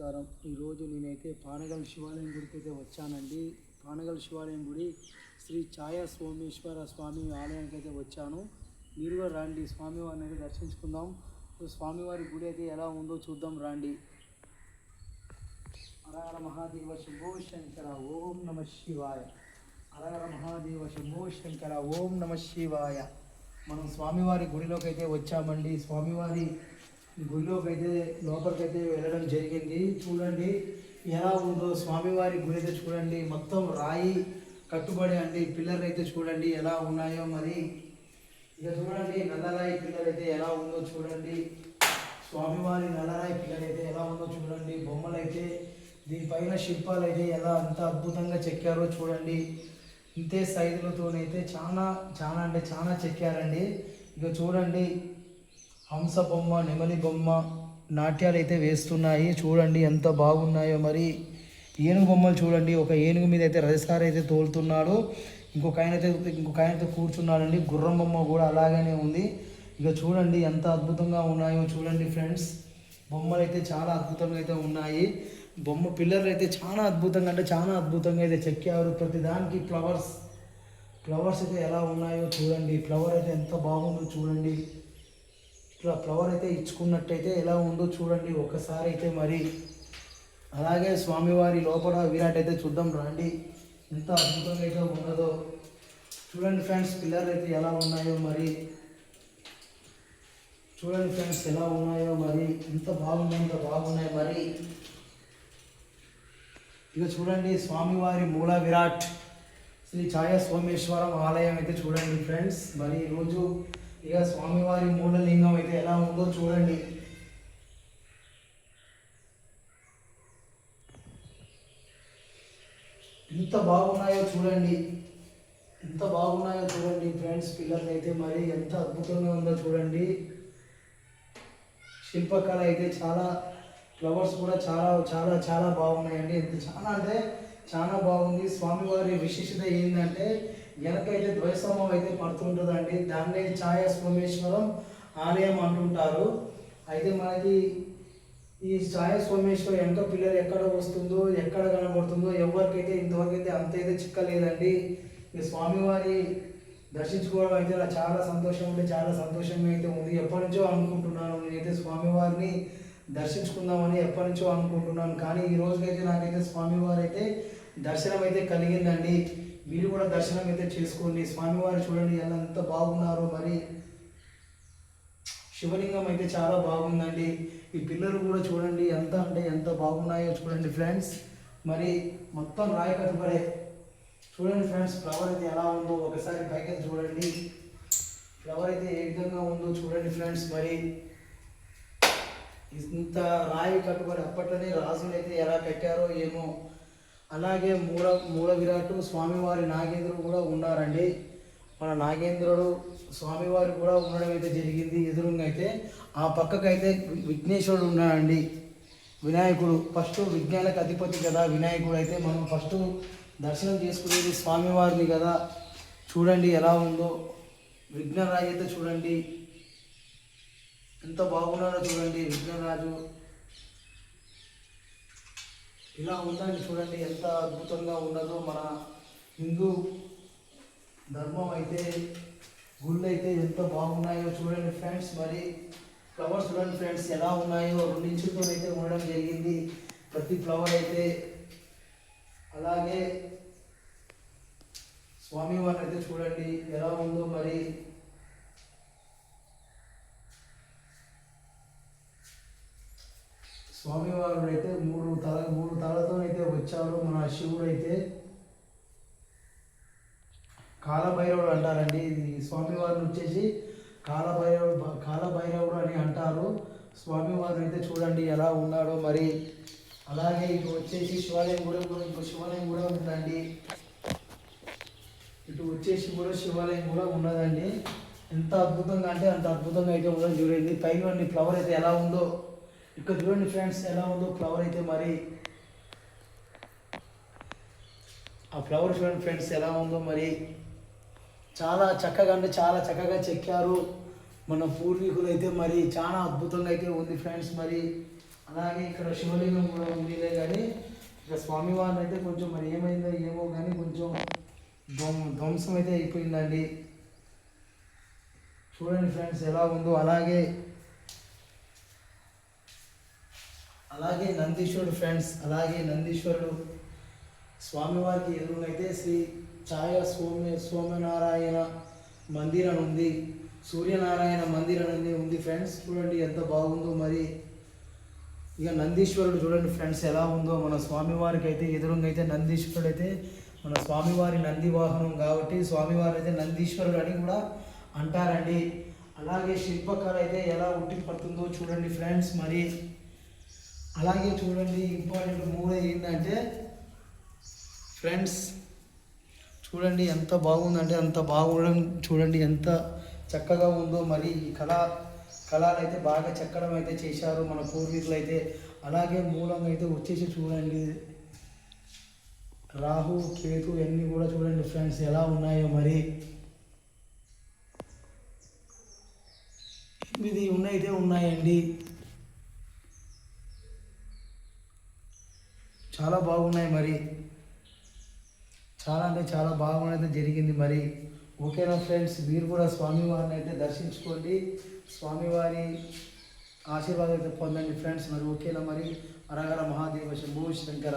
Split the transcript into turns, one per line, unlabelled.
నమస్కారం. ఈరోజు నేనైతే పానగల్ శివాలయం గుడికి అయితే వచ్చానండి. పానగల్ శివాలయం గుడి శ్రీ ఛాయా సోమేశ్వర స్వామి ఆలయానికి అయితే వచ్చాను. మీరు కూడా రండి స్వామివారిని అయితే దర్శించుకుందాం. స్వామివారి గుడి అయితే ఎలా ఉందో చూద్దాం రండి. హరహర మహాదేవ శంభో శంకర ఓం నమ శివాయ. హరహర మహాదేవ శంభో శంకర ఓం నమ శివాయ. మనం స్వామివారి గుడిలోకి అయితే వచ్చామండి. స్వామివారి గుడిలోకి అయితే లోపలికి అయితే వెళ్ళడం జరిగింది. చూడండి ఎలా ఉందో స్వామివారి గుడి అయితే చూడండి. మొత్తం రాయి కట్టుబడి అండి. పిల్లర్లు అయితే చూడండి ఎలా ఉన్నాయో మరి. ఇక చూడండి నల్లరాయి పిల్లర్ అయితే ఎలా ఉందో చూడండి. స్వామివారి నల్లరాయి పిల్లర్ అయితే ఎలా ఉందో చూడండి. బొమ్మలు అయితే దీనిపైన శిల్పాలు అయితే ఎలా అంత అద్భుతంగా చెక్కారో చూడండి. ఇంతే సైజులతోనైతే చాలా చాలా అంటే చాలా చెక్కారండి. ఇక చూడండి హంస బొమ్మ నెమలి బొమ్మ నాట్యాలు అయితే వేస్తున్నాయి. చూడండి ఎంత బాగున్నాయో మరి. ఏనుగు బొమ్మలు చూడండి. ఒక ఏనుగు మీద అయితే రజసారి అయితే తోలుతున్నాడు. ఇంకొక ఆయన అయితే ఇంకొక ఆయన అయితే కూర్చున్నాడండి. గుర్రం బొమ్మ కూడా అలాగనే ఉంది. ఇక చూడండి ఎంత అద్భుతంగా ఉన్నాయో చూడండి ఫ్రెండ్స్. బొమ్మలు అయితే చాలా అద్భుతంగా అయితే ఉన్నాయి. బొమ్మ పిల్లర్లు అయితే చాలా అద్భుతంగా అంటే చాలా అద్భుతంగా అయితే చెక్కారు. ప్రతి దానికి ఫ్లవర్స్ ఫ్లవర్స్ అయితే ఎలా ఉన్నాయో చూడండి. ఫ్లవర్ అయితే ఎంత బాగుందో చూడండి. ఇట్లా ఫ్లవర్ అయితే ఇచ్చుకున్నట్టయితే ఎలా ఉందో చూడండి. ఒకసారి అయితే మరి అలాగే స్వామివారి లోపల విరాట్ అయితే చూద్దాం రండి. ఎంత అద్భుతంగా అయితే ఉన్నదో. చూడండి ఫ్రెండ్స్ పిల్లర్లు అయితే ఎలా ఉన్నాయో మరి. చూడండి ఫ్రెండ్స్ ఎలా ఉన్నాయో మరి. ఎంత బాగున్నాయి ఎంత బాగున్నాయి మరి. ఇక చూడండి స్వామివారి మూల విరాట్ శ్రీ ఛాయా సోమేశ్వరం ఆలయం అయితే చూడండి ఫ్రెండ్స్. మరి ఈరోజు ఇక స్వామివారి మూలలింగం అయితే ఎలా ఉందో చూడండి. ఎంత బాగున్నాయో చూడండి. ఎంత బాగున్నాయో చూడండి ఫ్రెండ్స్ పిల్లర్లు అయితే మరి ఎంత అద్భుతంగా ఉందో చూడండి. శిల్పకళ అయితే చాలా ఫ్లవర్స్ కూడా చాలా చాలా చాలా బాగున్నాయండి. ఎంత చాలా అంటే చాలా బాగుంది. స్వామివారి విశిష్టత ఏంటంటే వెనకైతే ద్వైస్తంభం అయితే పడుతుంటుందండి. దాన్నే ఛాయ సోమేశ్వరం ఆలయం అంటుంటారు. అయితే మనకి ఈ ఛాయ సోమేశ్వర వెనక పిల్లలు ఎక్కడ వస్తుందో ఎక్కడ కనబడుతుందో ఎవరికైతే ఇంతవరకు అయితే అంత అయితే చిక్కలేదండి. ఈ స్వామివారి దర్శించుకోవడం అయితే నాకు చాలా సంతోషం ఉంటే చాలా సంతోషంగా అయితే ఉంది. ఎప్పటి నుంచో అనుకుంటున్నాను నేనైతే స్వామివారిని దర్శించుకుందామని ఎప్పటి నుంచో అనుకుంటున్నాను. కానీ ఈ రోజుకైతే నాకైతే స్వామివారు అయితే దర్శనం అయితే కలిగిందండి. మీరు కూడా దర్శనం అయితే చేసుకోండి. స్వామివారు చూడండి ఎంత బాగున్నారో. మరి శివలింగం అయితే చాలా బాగుందండి. ఈ పిల్లలు కూడా చూడండి ఎంత అంటే ఎంత బాగున్నాయో చూడండి ఫ్రెండ్స్. మరి మొత్తం రాయి కట్టుబడే చూడండి ఫ్రెండ్స్ ఫ్లవర్ అయితే ఎలా ఉందో ఒకసారి పైకి చూడండి. ఫ్లవర్ అయితే ఏ విధంగా ఉందో చూడండి ఫ్రెండ్స్. మరి ఇంత రాయి కట్టుబడి అప్పట్లోనే రాజులు అయితే ఎలా కట్టారో ఏమో అలాగే మూల మూల విరాట్ స్వామివారి నాగేంద్రుడు కూడా ఉన్నారండి. మన నాగేంద్రుడు స్వామివారు కూడా ఉండడం అయితే జరిగింది ఎదురుగా అయితే. ఆ పక్కకైతే విఘ్నేశ్వరుడు ఉన్నాడండి. వినాయకుడు ఫస్ట్ విజ్ఞానకు అధిపతి కదా వినాయకుడు అయితే. మనం ఫస్ట్ దర్శనం చేసుకునేది స్వామివారిని కదా. చూడండి ఎలా ఉందో. విఘ్నరాజు అయితే చూడండి. ఎంత బాగున్నాడో చూడండి విఘ్నరాజు. ఇలా ఉందండి చూడండి ఎంత అద్భుతంగా ఉన్నదో మన హిందూ ధర్మం అయితే గుళ్ళు అయితే ఎంత బాగున్నాయో చూడండి ఫ్రెండ్స్. మరి ఫ్లవర్స్ చూడండి ఫ్రెండ్స్ ఎలా ఉన్నాయో రెండించుతో అయితే ఉండడం జరిగింది. ప్రతి ఫ్లవర్ అయితే అలాగే స్వామివారిని అయితే చూడండి ఎలా ఉందో మరి స్వామివారు అయితే మూడు తల మూడు తలతో అయితే వచ్చారు. మన శివుడు అయితే కాలభైరవుడు అంటారండి. స్వామివారిని వచ్చేసి కాలభైరవుడు కాలభైరవుడు అని అంటారు. స్వామివారిని అయితే చూడండి ఎలా ఉన్నాడో మరి. అలాగే ఇటు వచ్చేసి శివాలయం కూడా కూడా ఇంకో శివాలయం కూడా ఉందండి. ఇటు వచ్చేసి కూడా శివాలయం కూడా ఉన్నదండి. ఎంత అద్భుతంగా అంటే అంత అద్భుతంగా అయితే ఉన్నది. చూడండి పైన ఫ్లవర్ అయితే ఎలా ఉందో. ఇక్కడ చూడండి ఫ్రెండ్స్ ఎలా ఉందో ఫ్లవర్ అయితే మరి. ఆ ఫ్లవర్ చూడండి ఫ్రెండ్స్ ఎలా ఉందో మరి. చాలా చక్కగా అంటే చాలా చక్కగా చెక్కారు. మన పూర్వీకులు అయితే మరి చాలా అద్భుతంగా అయితే ఉంది ఫ్రెండ్స్ మరి. అలాగే ఇక్కడ శివలింగం కూడా ఉందిలే కానీ ఇక స్వామివారిని అయితే కొంచెం మరి ఏమైందో ఏమో కానీ కొంచెం ధ్వం ధ్వంసం అయితే అయిపోయిందండి. చూడండి ఫ్రెండ్స్ ఎలా ఉందో. అలాగే అలాగే నందీశ్వరుడు ఫ్రెండ్స్ అలాగే నందీశ్వరుడు స్వామివారికి ఎదురునైతే శ్రీ ఛాయ సోమ్య సోమనారాయణ మందిరం ఉంది సూర్యనారాయణ మందిరం అనేది ఉంది ఫ్రెండ్స్. చూడండి ఎంత బాగుందో మరి. ఇక నందీశ్వరుడు చూడండి ఫ్రెండ్స్ ఎలా ఉందో. మన స్వామివారికి అయితే ఎదురుగా అయితే నందీశ్వరుడు అయితే మన స్వామివారి నంది వాహనం కాబట్టి స్వామివారు అయితే నందీశ్వరుడు అని కూడా అంటారండి. అలాగే శిల్పకళ అయితే ఎలా ఉట్టి పడుతుందో చూడండి ఫ్రెండ్స్ మరి. అలాగే చూడండి ఇంపార్టెంట్ మూడు ఏంటంటే ఫ్రెండ్స్ చూడండి ఎంత బాగుందంటే అంత బాగుండడం చూడండి ఎంత చక్కగా ఉందో. మరి ఈ కళ కళలు అయితే బాగా చెక్కడం అయితే చేశారు మన పూర్వీకులు అయితే అలాగే మూలంగా అయితే వచ్చేసి చూడండి రాహు కేతు ఇవన్నీ కూడా చూడండి ఫ్రెండ్స్ ఎలా ఉన్నాయో మరి. ఎనిమిది ఉన్నాయితే ఉన్నాయండి. చాలా బాగున్నాయి మరి. చాలా అంటే చాలా బాగున్నది జరిగింది మరి. ఓకేనా ఫ్రెండ్స్? మీరు కూడా స్వామివారిని అయితే దర్శించుకోండి. స్వామివారి ఆశీర్వాదం అయితే పొందండి ఫ్రెండ్స్ మరి. ఓకేనా మరి? అరగర మహాదేవ శంభో శంకర.